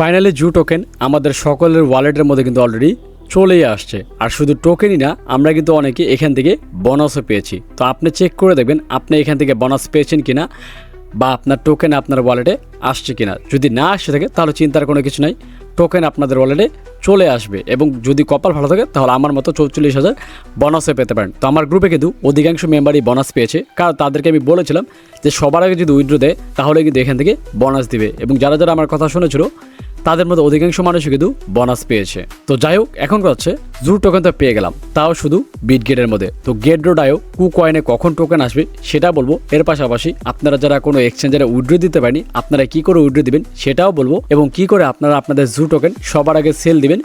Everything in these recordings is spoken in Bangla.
ফাইনালি জু টোকেন আমাদের সকলের ওয়ালেটের মধ্যে কিন্তু অলরেডি চলেই আসছে। আর শুধু টোকেনই না, আমরা কিন্তু অনেকে এখান থেকে বোনাসও পেয়েছি। তো আপনি চেক করে দেখবেন, আপনি এখান থেকে বোনাস পেয়েছেন কিনা বা আপনার টোকেন আপনার ওয়ালেটে আসছে কিনা। যদি না আসে থাকে, তাহলে চিন্তার কোনো কিছু নাই। টোকেন আপনাদের ওয়ালেটে চলে আসবে এবং যদি কপাল ভালো থাকে, তাহলে আমার মতো চৌচল্লিশ হাজার বোনাসে পেতে পারেন। তো আমার গ্রুপে কিন্তু অধিকাংশ মেম্বারই বোনাস পেয়েছে। কারণ তাদেরকে আমি বলেছিলাম যে সবার আগে যদি উইড্রো দেয়, তাহলে কিন্তু এখান থেকে বোনাস দিবে। এবং যারা যারা আমার কথা শুনেছিল তাদের মধ্যে অধিকাংশ মানুষই কিন্তু বোনাস পেয়েছে। তো যাই হোক এখন হচ্ছে জু টোকেন তো পেয়ে গেলাম। তাও শুধু বিট গেটের মধ্যে। তো গেট রোডায়ও কু কয়েনে কখন টোকেন আসবে সেটা বলব। এর পাশাপাশি আপনারা যারা কোনো এক্সচেঞ্জারে উইড্রো দিতে পারেনি, আপনারা কি করে উইড্রো দিবেন সেটাও বলব। এবং কি করে আপনারা আপনাদের জু টোকেন সবার আগে সেল দিবেন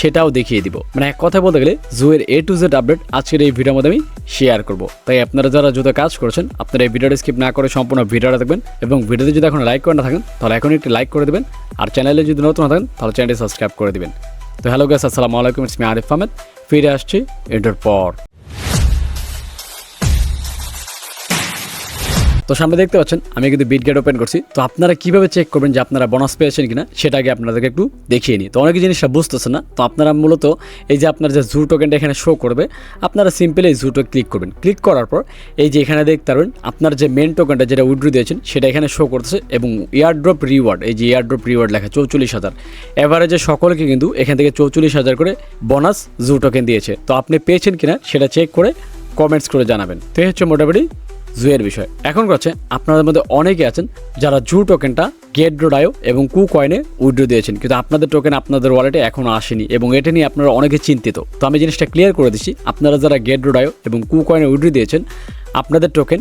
সেটাও দেখিয়ে দিব। মানে এক কথা বলতে গেলে, জুয়ের এ টু জেড আপডেট আজকের এই ভিডিওর মধ্যে আমি শেয়ার করব। তাই আপনারা যারা জুতো কাজ করেছেন, আপনারা এই ভিডিওটা স্কিপ না করে সম্পূর্ণ ভিডিওটা দেখবেন এবং ভিডিওতে যদি এখন লাইক করে না থাকেন, তাহলে এখন একটি লাইক করে দেবেন। আর চ্যানেলে যদি নতুন থাকেন, তাহলে চ্যানেলটি সাবস্ক্রাইব করে দেবেন। তো হ্যালো গ্যাস আসসালামু আলাইকুম, ইসমি আরিফ আহমেদ। ফিরে আসছি এটার পর। তো সামনে দেখতে পাচ্ছেন, আমি কিন্তু বিট গেট ওপেন করছি। তো আপনারা কীভাবে চেক করবেন যে আপনারা বোনাস পেয়েছেন কিনা, সেটা আগে আপনাদেরকে একটু দেখিয়ে নিই। তো অনেক জিনিসটা বুঝতেছেন না, তো আপনারা মূলত এই যে আপনার যে জু টোকেনটা এখানে শো করবে, আপনারা সিম্পলি এই জু জুটো ক্লিক করবেন। ক্লিক করার পর এই যে এখানে দেখতে পারবেন, আপনার যে মেন টোকেনটা যেটা উইড্রো দিয়েছেন, সেটা এখানে শো করতেছে এবং ইয়ারড্রপ রিওয়ার্ড এই যে ইয়ারড্রপ রিওয়ার্ড লেখা চৌচল্লিশ হাজার। এভারেজে সকলকে কিন্তু এখান থেকে চৌচল্লিশ হাজার করে বোনাস জু টোকেন দিয়েছে। তো আপনি পেয়েছেন কিনা, সেটা চেক করে কমেন্টস করে জানাবেন। তো এই হচ্ছে মোটামুটি জুয়ের বিষয়। এখন করছে আপনাদের মধ্যে অনেকে আছেন যারা জু টোকেনটা গেট ড্রোডায়ো এবং কু কয়েনে উইড্রো দিয়েছেন। কিন্তু আপনাদের টোকেন আপনাদের ওয়ালেটে এখনও আসেনি এবং এটা নিয়ে আপনারা অনেকে চিন্তিত। তো আমি জিনিসটা ক্লিয়ার করে দিচ্ছি। আপনারা যারা গেট ড্রোডায়ো এবং কু কয়েনে উইড্রো দিয়েছেন, আপনাদের টোকেন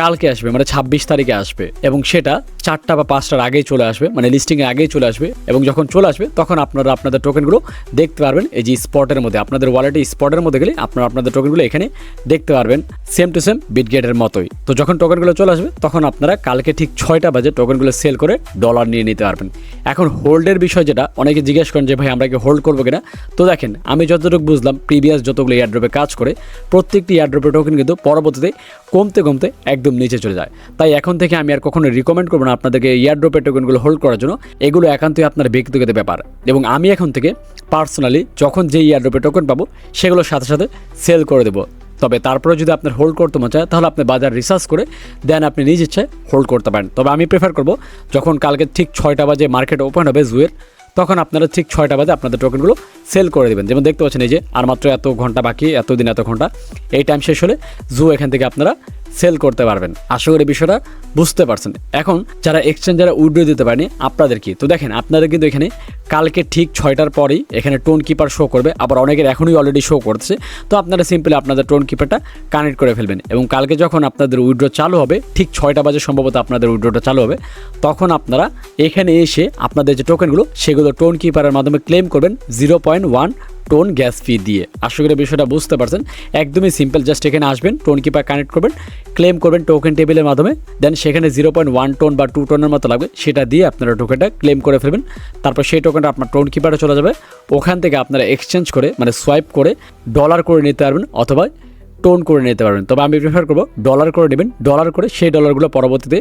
কালকে আসবে মানে ছাব্বিশ তারিখে আসবে এবং সেটা চারটা বা পাঁচটার আগেই চলে আসবে মানে লিস্টিংয়ের আগেই চলে আসবে এবং যখন চলে আসবে তখন আপনারা আপনাদের টোকেনগুলো দেখতে পারবেন এই যে স্পটের মধ্যে। আপনাদের ওয়ালেটে স্পটের মধ্যে গেলে আপনারা আপনাদের টোকেনগুলো এখানে দেখতে পারবেন সেম টু সেম বিটগেটের মতোই। তো যখন টোকেনগুলো চলে আসবে তখন আপনারা কালকে ঠিক ছয়টা বাজে টোকেনগুলো সেল করে ডলার নিয়ে নিতে পারবেন। এখন হোল্ডের বিষয় যেটা, অনেকে জিজ্ঞেস করেন যে ভাই, আমরা কি হোল্ড করব কিনা? তো দেখেন, আমি যতটুকু বুঝলাম প্রিভিয়াস যতগুলো এয়ারড্রপে কাজ করে, প্রত্যেকটি এয়ারড্রপের টোকেন কিন্তু পরবর্তীতে কমতে কমতে একদম নিচে চলে যায়। তাই এখন থেকে আমি আর কখনো রিকমেন্ড করব না আপনাদেরকে এয়ারড্রপের টোকেনগুলো হোল্ড করার জন্য। এগুলো একান্তই আপনার ব্যক্তিগত ব্যাপার। এবং আমি এখন থেকে পার্সোনালি যখন যে এয়ারড্রপের টোকেন পাবো সেগুলোর সাথে সাথে সেল করে দেবো। তবে তারপরে যদি আপনার হোল্ড করতে মন চায়, তাহলে আপনি বাজার রিসার্চ করে দেন আপনি নিজ ইচ্ছায় হোল্ড করতে পারেন। তবে আমি প্রেফার করব যখন কালকে ঠিক ছয়টা বাজে মার্কেট ওপেন হবে জুয়ের তখন আপনারা ঠিক ছয়টা বাজে আপনাদের টোকেনগুলো সেল করে দেবেন। যেমন দেখতে পাচ্ছেন এই যে, আর মাত্র এত ঘণ্টা বাকি, এত দিন, এত ঘণ্টা। এই টাইম শেষ হলে জু এখান থেকে আপনারা সেল করতে পারবেন। আশা করি বিষয়টা বুঝতে পারছেন। এখন যারা এক্সচেঞ্জ যারা উইড্রো দিতে পারেনি, আপনাদের কি? তো দেখেন, আপনাদের কিন্তু এখানে কালকে ঠিক ছয়টার পরেই এখানে টোন কিপার শো করবে। আবার অনেকের এখনই অলরেডি শো করছে। তো আপনারা সিম্পলি আপনাদের টোন কিপারটা কানেক্ট করে ফেলবেন। এবং কালকে যখন আপনাদের উইড্রো চালু হবে, ঠিক ছয়টা বাজে সম্ভবত আপনাদের উইড্রোটা চালু হবে, তখন আপনারা এখানে এসে আপনাদের যে টোকেনগুলো সেগুলো টোন কিপারের মাধ্যমে ক্লেম করবেন। Zero point one TON gas fee দিয়ে। আশা করি বিষয়টা বুঝতে পারছেন। একদমই সিম্পল, জাস্ট এখানে আসবেন, টোন কিপার কানেক্ট করবেন, ক্লেম করবেন টোকেন টেবিলের মাধ্যমে, দেন সেখানে জিরো পয়েন্ট ওয়ান টোন বা টু টোনের মতো লাগবে, সেটা দিয়ে আপনারা টোকেনটা ক্লেম করে ফেলবেন। তারপর সেই টোকেনটা আপনার টোন কিপারে চলে যাবে। ওখান থেকে আপনারা এক্সচেঞ্জ করে মানে সোয়াইপ করে ডলার করে নিতে পারবেন, অথবা টোন করে নিতে পারবেন। তবে আমি প্রেফার করব ডলার করে নেবেন। ডলার করে সেই ডলারগুলো পরবর্তীতে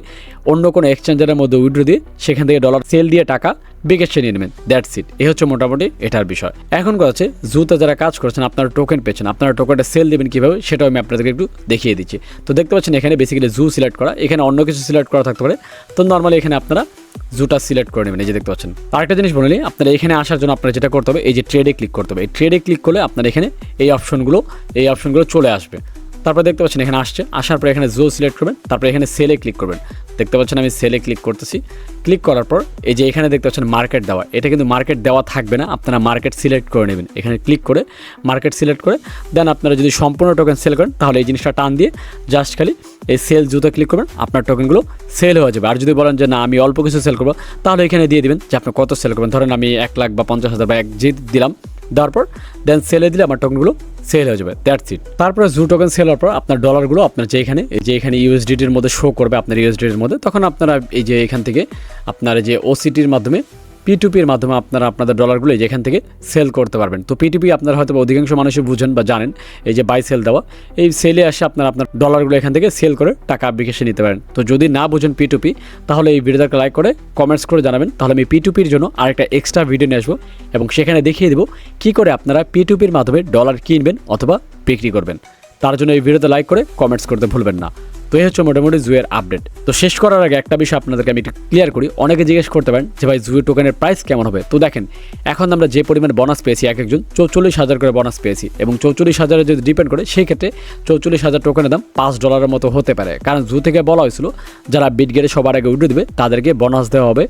অন্য কোনো এক্সচেঞ্জারের মধ্যে উইড্রো দিয়ে সেখান থেকে ডলার সেল দিয়ে টাকা বিকেশে নিয়ে নেবেন। দ্যাটস ইট এ হচ্ছে মোটামুটি এটার বিষয়। এখন কথা হচ্ছে জুতে যারা কাজ করছেন, আপনারা টোকেন পেয়েছেন, আপনারা টোকেনটা সেল দেবেন কীভাবে, সেটাও আমি আপনাদেরকে একটু দেখিয়ে দিচ্ছি। তো দেখতে পাচ্ছেন, এখানে বেসিক্যালি জু সিলেক্ট করা, এখানে অন্য কিছু সিলেক্ট করা থাকতে পারে। তো নর্মালি এখানে আপনারা জুটা সিলেক্ট করে নেবেন, এই যে দেখতে পাচ্ছেন। আরেকটা জিনিস বলি আপনারা এখানে আসার জন্য আপনারা যেটা করতে হবে, এই যে ট্রেডে ক্লিক করতে হবে। এই ট্রেডে ক্লিক করলে আপনার এখানে এই অপশনগুলো এই অপশনগুলো চলে আসবে। তারপর দেখতে পাচ্ছেন এখানে আসছে। আসার পর এখানে জো সিলেক্ট করবেন, তারপর এখানে সেলে ক্লিক করবেন। দেখতে পাচ্ছেন আমি সেলে ক্লিক করতেছি। ক্লিক করার পর এই যে এখানে দেখতে পাচ্ছেন মার্কেট দেওয়া, এটা কিন্তু মার্কেট দেওয়া থাকবে না, আপনারা মার্কেট সিলেক্ট করে নেবেন। এখানে ক্লিক করে মার্কেট সিলেক্ট করে দেন আপনারা যদি সম্পূর্ণ টোকেন সেল করেন, তাহলে এই জিনিসটা টান দিয়ে জাস্ট খালি এই সেল জুতো ক্লিক করবেন, আপনার টোকেনগুলো সেল হয়ে যাবে। আর যদি বলেন যে না, আমি অল্প কিছু সেল করব, তাহলে এখানে দিয়ে দিবেন যে আপনি কত সেল করবেন। ধরেন আমি এক লাখ বা পঞ্চাশ হাজার বা এক জি দিলাম দেওয়ার দেন সেলে দিলে আমার টোকেনগুলো সেল হয়ে যাবে। দ্যাটস ইট তারপরে জু টোকেন সেল হওয়ার পর, আপনার ডলারগুলো আপনার যেখানে যে এখানে ইউএসডিটির মধ্যে শো করবে আপনার ইউএসডিটির মধ্যে, তখন আপনারা এই যে এখান থেকে আপনার যে ওসিটির মাধ্যমে পিটুপির মাধ্যমে আপনারা আপনাদের ডলারগুলো যেখান থেকে সেল করতে পারবেন। তো পিটুপি আপনারা হয়তো অধিকাংশ মানুষই বুঝেন বা জানেন, এই যে বাই সেল দেওয়া, এই সেলে আসে আপনারা আপনার ডলারগুলো এখান থেকে সেল করে টাকা বিকাশে নিতে পারেন। তো যদি না বুঝেন পিটুপি তাহলে এই ভিডিওটাকে লাইক করে কমেন্টস করে জানাবেন। তাহলে আমি পিটুপির জন্য আরেকটা এক্সট্রা ভিডিও নিয়ে আসব এবং সেখানে দেখিয়ে দেবো কী করে আপনারা পিটুপির মাধ্যমে ডলার কিনবেন অথবা বিক্রি করবেন। তার জন্য এই ভিডিওতে লাইক করে কমেন্টস করতে ভুলবেন না। তো এই হচ্ছে মোটামুটি জুয়ের আপডেট। তো শেষ করার আগে একটা বিষয় আপনাদেরকে আমি একটু ক্লিয়ার করি। অনেকে জিজ্ঞেস করতে পারেন যে ভাই জুয়ের টোকেনের প্রাইস কেমন হবে? তো দেখেন, এখন আমরা যে পরিমাণ বোনাস পেয়েছি এক একজন, চৌচল্লিশ হাজার করে বোনাস পেয়েছি এবং চৌচল্লিশ হাজারে যদি ডিপেন্ড করে সেই ক্ষেত্রে চৌচল্লিশ হাজার টোকেনের দাম পাঁচ ডলারের মতো হতে পারে। কারণ জু থেকে বলা হয়েছিল, যারা বিটগেটে সবার আগে উঠে দেবে, তাদেরকে বোনাস দেওয়া হবে।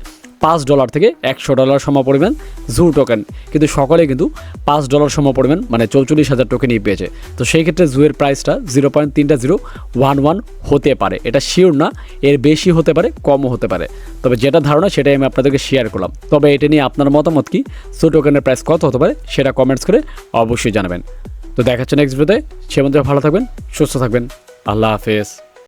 পাঁচ ডলার থেকে একশো ডলার সম পরিমাণ জু টোকেন কিন্তু সকলে কিন্তু পাঁচ ডলার সম পরিমাণ মানে চৌচল্লিশ হাজার টোকেনই পেয়েছে। তো সেই ক্ষেত্রে জুয়ের প্রাইসটা জিরো পয়েন্ট তিনটা জিরো ওয়ান ওয়ান হতে পারে। এটা শিওর না, এর বেশি হতে পারে, কমও হতে পারে। তবে যেটা ধারণা সেটাই আমি আপনাদেরকে শেয়ার করলাম। তবে এটা নিয়ে আপনার মতামত কি? জু টোকেনের প্রাইস কত হতে পারে সেটা কমেন্টস করে অবশ্যই জানাবেন। তো দেখাচ্ছে নেক্সট ভিডিওতে সে মধ্যে ভালো থাকবেন, সুস্থ থাকবেন। আল্লাহ হাফেজ।